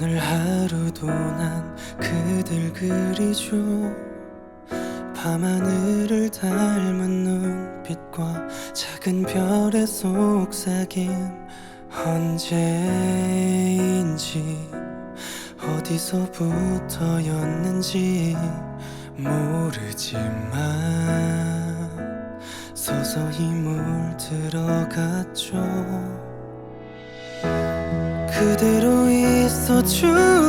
오늘 하루도 난 그댈 그리죠. 밤하늘을 닮은 눈빛과 작은 별의 속삭임 언제인지 어디서부터였는지 모르지만 서서히 물들어갔죠 그대로 있어주기를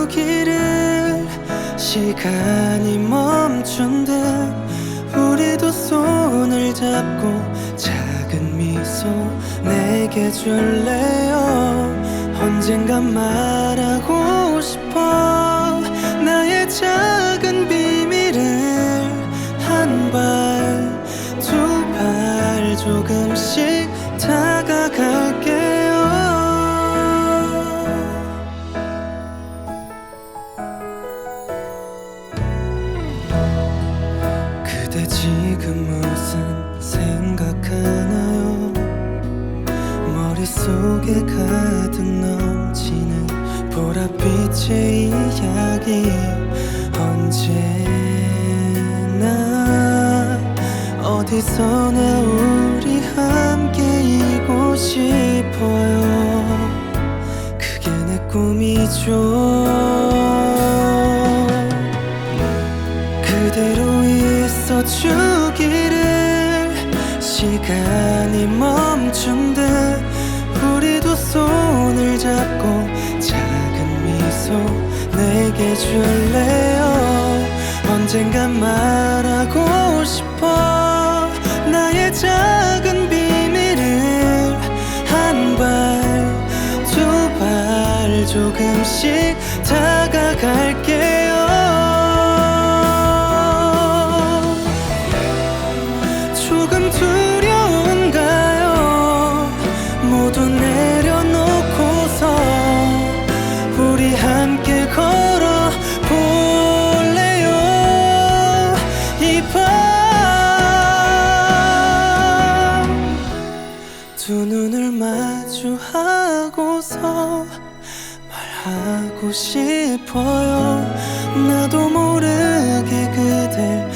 시간이 멈춘 듯 우리도 손을 잡고 작은 미소 내게 줄래요? 언젠간 말하고 싶어 나의 작 그대 지금 무슨 생각하나요? 머릿속에 가득 넘치는 보랏빛의 이야기. 언제나 어디서나 우리 함께이고 싶어요. 그게 내 꿈이죠 주기를 시간이 멈춘 듯 우리도 손을 잡고 작은 미소 내게 줄래요? 언젠간 말하고 싶어 나의 작은 비밀을 한 발 두 발 조금씩 다가갈게 모두 내려놓고서 우리 함께 걸어 볼래요? 이 밤 두 눈을 마주하고서 말하고 싶어요. 나도 모르게 그댈